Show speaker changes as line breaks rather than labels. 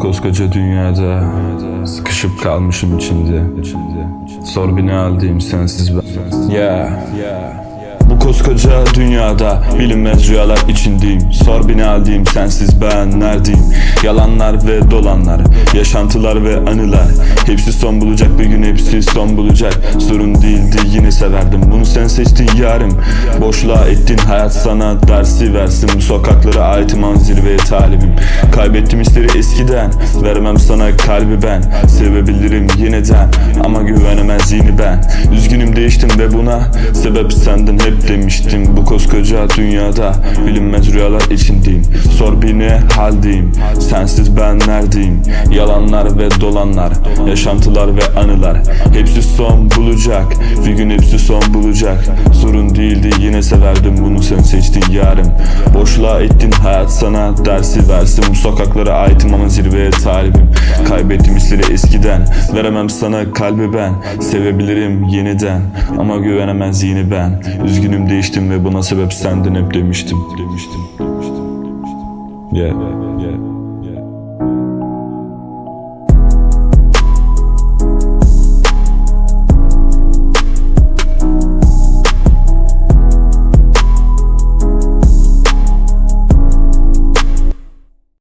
Koskoca dünyada Sıkışıp kalmışım içinde. Sor bir ne aldığım sensiz ben. Yeah bu koskoca dünyada bilinmez rüyalar içindeyim. Sor ne aldığım sensiz ben neredeyim? Yalanlar ve dolanlar Yaşantılar ve anılar. Hepsi son bulacak bir gün hepsi son bulacak. Sorun değildi yine severdim. Bunu sen seçtin yarım. Boşluğa ettin hayat sana dersi versin. Bu sokaklara ait zirveye talibim. Kaybettim hisleri eskiden Vermem sana kalbi ben. Sevebilirim yeniden Ama güvenemez yeni ben. Üzgünüm değiştim ve buna. Sebep sendin hep demiştim. Bu koskoca dünyada Bilinmez rüyalar içindeyim Ne haldeyim. Sensiz ben neredeyim? Yalanlar ve dolanlar Yaşantılar ve anılar. Hepsi son bulacak Bir gün hepsi son bulacak. Sorun değildi yine severdim Bunu sen seçtin yarım. Boşluğa ettin hayat sana dersi versin. Bu sokaklara aitim ama zirveye talibim. Kaybettim hisleri eskiden Veremem sana kalbi ben. Sevebilirim yeniden Ama güvenemez yeni ben. Üzgünüm değiştim ve buna sebep sendin hep demiştim Demiştim, demiştim, demiştim. Yeah, yeah.